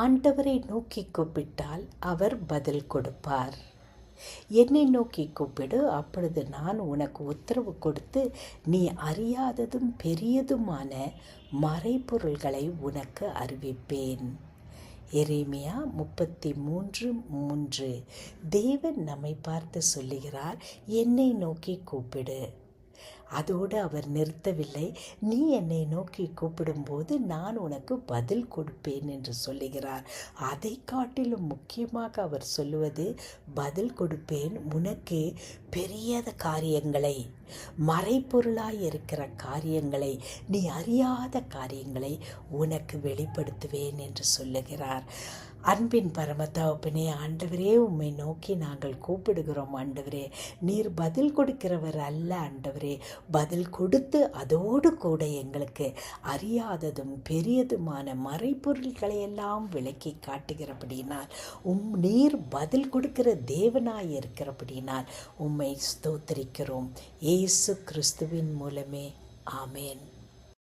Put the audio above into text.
ஆண்டவரை நோக்கி கூப்பிட்டால் அவர் பதில் கொடுப்பார். என்னை நோக்கி கூப்பிடு அப்பொழுது நான் உனக்கு உத்தரவு கொடுத்து நீ அறியாததும் பெரியதுமான மறைபொருள்களை உனக்கு அறிவிப்பேன். எரேமியா முப்பத்தி மூன்று மூன்று. தேவன் நம்மை பார்த்து சொல்லுகிறார் என்னை நோக்கி கூப்பிடு. அதோடு அவர் நிறுத்தவில்லை. நீ என்னை நோக்கி கூப்பிடும்போது நான் உனக்கு பதில் கொடுப்பேன் என்று சொல்லுகிறார். அதை காட்டிலும் முக்கியமாக அவர் சொல்லுவது பதில் கொடுப்பேன் உனக்கு பெரிய காரியங்களை மறைப்பொருளாய் இருக்கிற காரியங்களை நீ அறியாத காரியங்களை உனக்கு வெளிப்படுத்துவேன் என்று சொல்லுகிறார். அன்பின் பரமத்தாப்பனே ஆண்டவரே உம்மை நோக்கி நாங்கள் கூப்பிடுகிறோம் ஆண்டவரே. நீர் பதில் கொடுக்கிறவர் அல்ல ஆண்டவரே. பதில் கொடுத்து அதோடு கூட எங்களுக்கு அறியாததும் பெரியதுமான மறைப்பொருள்களை எல்லாம் விளக்கி காட்டுகிறபடினால் உம் நீர் பதில் கொடுக்கிற தேவனாய் இருக்கிறபடினால் உம்மை ஸ்தோத்தரிக்கிறோம். இயேசு கிறிஸ்துவின் மூலமே. ஆமேன்.